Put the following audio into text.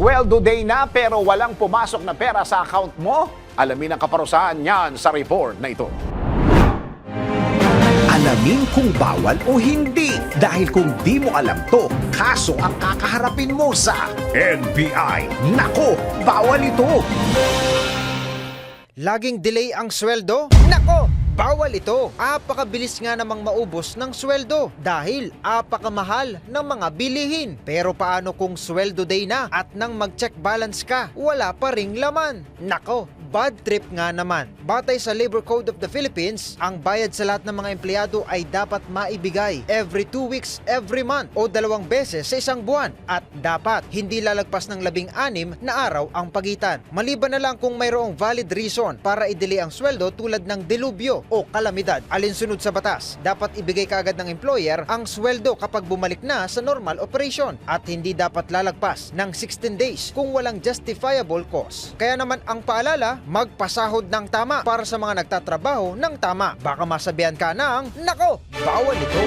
Sweldo day na pero walang pumasok na pera sa account mo? Alamin ang kaparusahan niyan sa report na ito. Alamin kung bawal o hindi. Dahil kung di mo alam to, kaso ang kakaharapin mo sa NBI. Nako, bawal ito. Laging delay ang sweldo? Nako! Bawal ito! Apakabilis nga namang maubos ng sweldo dahil apakamahal ng mga bilihin. Pero paano kung sweldo day na at nang mag-check balance ka, wala pa ring laman? Nako! Bad trip nga naman. Batay sa Labor Code of the Philippines, ang bayad sa lahat ng mga empleyado ay dapat maibigay every 2 weeks every month o dalawang beses sa isang buwan at dapat hindi lalagpas ng labing anim na araw ang pagitan. Maliban na lang kung mayroong valid reason para i-delay ang sweldo tulad ng delubyo o kalamidad. Alinsunod sa batas, dapat ibigay kaagad ng employer ang sweldo kapag bumalik na sa normal operation at hindi dapat lalagpas ng 16 days kung walang justifiable cause. Kaya naman ang paalala, magpasahod ng tama para sa mga nagtatrabaho ng tama. Baka masabihan ka ng, nako, bawal ito.